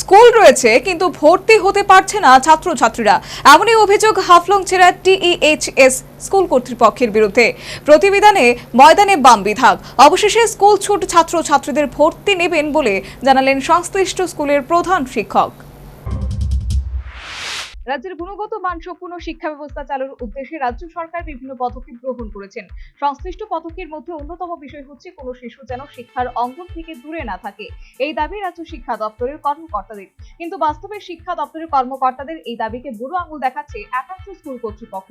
School রয়েছে, কিন্তু ভর্তি হতে পারছে না ছাত্রছাত্রীরা। এমনই অভিযোগ হাফলং ছেড়া টিইএইচএস স্কুল কর্তৃপক্ষের বিরুদ্ধে। প্রতিবেদনে ময়দানে বাম বিভাগ অবশেষে স্কুল ছুট ছাত্রছাত্রীদের ভর্তি নেবেন বলে জানালেন সংশ্লিষ্ট স্কুলের প্রধান শিক্ষক। রাজ্যের গুণগত মানসম্পন্ন শিক্ষা ব্যবস্থা চালুর উদ্দেশ্যে রাজ্য সরকার বিভিন্ন পদক্ষেপ গ্রহণ করেছেন। সংশ্লিষ্ট পদক্ষেপের মধ্যে অন্যতম বিষয় হচ্ছে কোনো শিশু যেন শিক্ষার অঙ্গন থেকে দূরে না থাকে। এই দাবি রাজ্য শিক্ষা দপ্তরের কর্মকর্তাদের। কিন্তু বাস্তবে শিক্ষা দপ্তরের কর্মকর্তাদের এই দাবিকে বুড়ো আঙুল দেখাচ্ছে একাংশ স্কুল কর্তৃপক্ষ।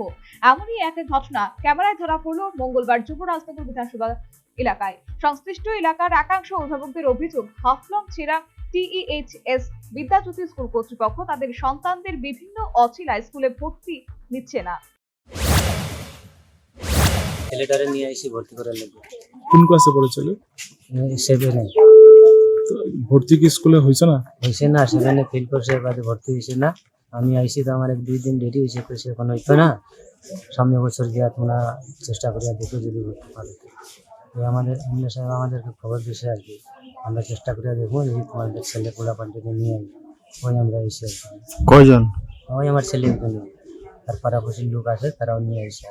এমনই এক ঘটনা ক্যামেরায় ধরা পড়ল মঙ্গলবার যুবরাজনগর বিধানসভা এলাকায়। সংশ্লিষ্ট এলাকার একাংশ অভিভাবকদের অভিযোগ, হাফলং ছেড়া টিইএইচএস বিদ্যাজ্যোতি স্কুল কর্তৃপক্ষ তাদের সন্তানদের বিভিন্ন অছিলা স্কুলে ভর্তি নিচ্ছে না। ছেলেটারে নিয়ে এসে ভর্তি করে নেব কোন ক্লাসে পড়েছিল সেভেনে ভর্তি কি স্কুলে হয়েছে না? হয়েছে না সেভেনে ফেল করছে বাদে ভর্তি হয়েছে না। আমি আইসি তো আমার এক দুই দিন দেরি হয়েছে তো সে হইতো না। সামনে বছর গিয়া তোমরা চেষ্টা করিয়া দেখো যদি ভর্তি পারো। আমাদের এমনি সাহেব আমাদেরকে খবর দিয়েছে আর কি। আমরা চেষ্টা করে দেখব যদি তোমাদের ছেলে পোলা পাল্টিকে নিয়ে ওই আমরা এসে কয়জন? ওই আমার ছেলে তার পাড়াপড়শির লোক আছে তারাও নিয়ে এসে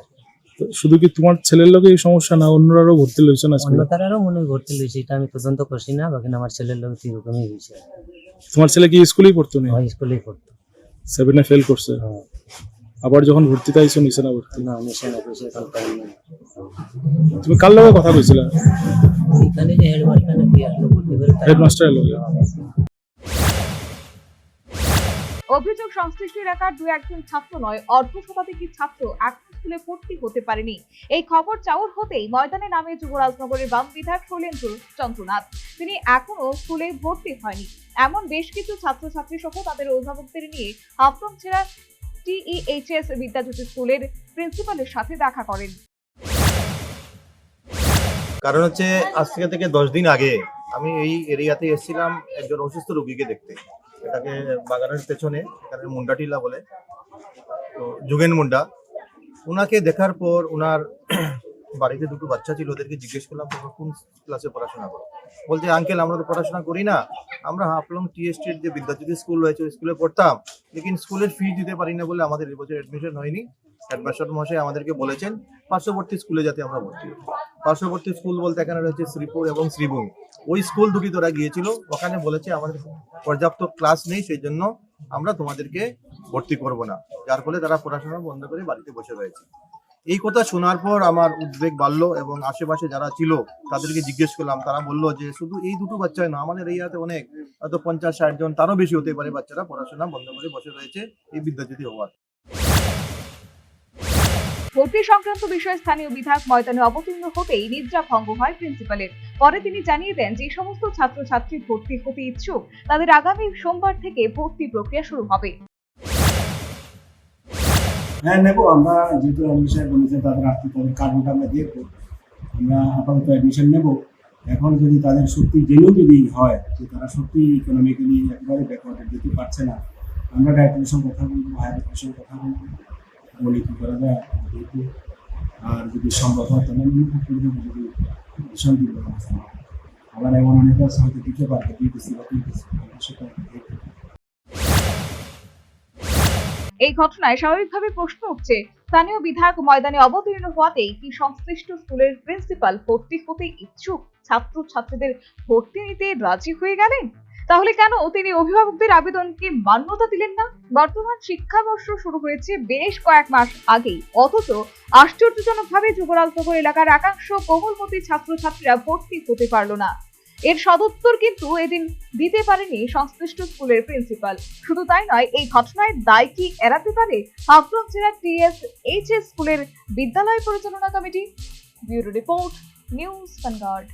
শুধু কি তোমার ছেলের লোকে এই সমস্যা না অন্যরাও ভর্তি লইছে না অন্য স্কুলে তারারও মনে হয় ভর্তি লইছে এটা আমি তদন্ত করছি না বাকি আমার ছেলের লোক তো এরকমই হয়েছে তোমার ছেলে কি স্কুলেই পড়তো না? ওই স্কুলেই পড়তো। সেভেনে ফেল করছে? হ্যাঁ। আবার যখন ভর্তিতে আইছো নিছে না ভর্তি? না মিশে না পয়সা এখন পাই না তুমি কার লগে কথা কইছিলা এখানে যে হেডমাস্টার নাকি আসলো লগে অভিযোগ সংশ্লিষ্ট এলাকার দু একজন ছাত্র নয় অর্ধ শতাধিক ছাত্র এখন স্কুলে ভর্তি হতে পারেনি। এই খবর চাউর হতেই ময়দানে নামে যুবরাজনগরের বাম বিধায়ক শৈলেন্দ্র চন্দ্রনাথ। তিনি এখনও স্কুলে ভর্তি হয়নি। এমন বেশ কিছু ছাত্রছাত্রী সহ তাদের অভিভাবকদের নিয়ে হাফলং ছেড়া টিইএইচএস বিদ্যাজ্যোতি স্কুলের প্রিন্সিপালের সাথে দেখা করেন। কারণ হচ্ছে আজ থেকে থেকে দশ দিন আগে আমি এই এরিয়াতে এসেছিলাম একজন অসুস্থ রোগীকে দেখতে। এটাকে বাগানের পেছনে, এখানে মুন্ডা টিলা বলে। তো যুগেন মুন্ডা। ওনাকে দেখার পর ওনার বাড়িতে দুটো বাচ্চা ছিল, ওদেরকে জিজ্ঞেস করলাম, তোমরা কোন ক্লাসে পড়াশোনা করো? বলছে, আঙ্কেল, আমরা তো পড়াশোনা করি না। আমরা হাফলং টি এস্টেট যে বিদ্যাজ্যোতি স্কুল রয়েছে, ওই স্কুলে পড়তাম। লেকিন স্কুলের ফি দিতে পারি না বলে আমাদের এবছর অ্যাডমিশন হয়নি। হেডমাস্টার মশাই আমাদেরকে বলেছেন, পার্শ্ববর্তী স্কুলে যাতে আমরা ভর্তি হই। পার্শ্ববর্তী স্কুল বলতে এখানে রয়েছে শ্রীপুর এবং শ্রীভূমি ওই স্কুল দুটি তোরা গিয়েছিল, ওখানে বলেছে আমাদের পর্যাপ্ত ক্লাস নেই, সেই জন্য আমরা তোমাদেরকে ভর্তি করব না। যার ফলে তারা পড়াশোনা বন্ধ করে বাড়িতে বসে রয়েছে। এই কথা শোনার পর আমার উদ্বেগ বাড়লো এবং আশেপাশে যারা ছিল, তাদেরকে জিজ্ঞেস করলাম। তারা বলল যে, শুধু এই দুটো বাচ্চাই না, আমাদের এই হাতে অনেক, হয়তো পঞ্চাশ, ষাট জন, তারও বেশি হতে পারে বাচ্চারা পড়াশোনা বন্ধ করে বসে রয়েছে এই বিদ্যাজ্যোতি হওয়ার। ভর্তি সংক্রান্ত বিষয়ে স্থানীয় বিধায়ক ময়দানে অবতীর্ণ হতেই নিদ্রা ভঙ্গ হয় প্রিন্সিপালের। পরে তিনি জানিয়ে দেন, যে সমস্ত ছাত্রছাত্রী ভর্তি হতে ইচ্ছুক, তাদের আগামী সোমবার থেকে ভর্তি প্রক্রিয়া শুরু হবে। হ্যাঁ নেব, আমরা যেহেতু অ্যাডমিশন বলেছে তাদের আর্থিক তাদের কার্ডটা আমরা দেখব। আমরা আপাতত অ্যাডমিশন নেব। এখন যদি তাদের সত্যি জেনেও যদি হয়, যে তারা সত্যি ইকোনমিক্যালি একেবারে ব্যাকওয়ার্ডে যেতে পারছে না, আমরা ডাইরেক্টরের সঙ্গে কথা বলব হায়ার কথা বলব। কী করা যায় আর যদি সম্ভব হয়, তাহলে আমি যদি ভীষণ আবার এমন দিতে পারবে দিতেছি বা দিতেছি সেটা এই ঘটনায় স্বাভাবিকভাবে প্রশ্ন উঠছে, স্থানীয় বিধায়ক ময়দানে অবতীর্ণ হওয়াতেই কি সংশ্লিষ্ট স্কুলের প্রিন্সিপাল ভর্তি হতে ইচ্ছুক? ছাত্র ছাত্রীদের ভর্তি নিতে রাজি হয়ে গেলেন? তাহলে কেন? তিনি অভিভাবকদের আবেদনকে মান্যতা দিলেন না? বর্তমান শিক্ষাবর্ষ শুরু হয়েছে বেশ কয়েক মাস আগেই। অথচ আশ্চর্যজনকভাবে যুবরাজনগর এলাকার একাংশ কোমলমতি ছাত্রছাত্রীরা ভর্তি হতে পারল না। এর সদুত্তর কিন্তু এদিন দিতে পারেনি সংশ্লিষ্ট স্কুলের প্রিন্সিপাল। শুধু তাই নয়, এই ঘটনায় দায় কি এড়াতে পারে হাফলং জেলা টিএস এইচ এস স্কুলের বিদ্যালয় পরিচালনা committee? Bureau report, news Vanguard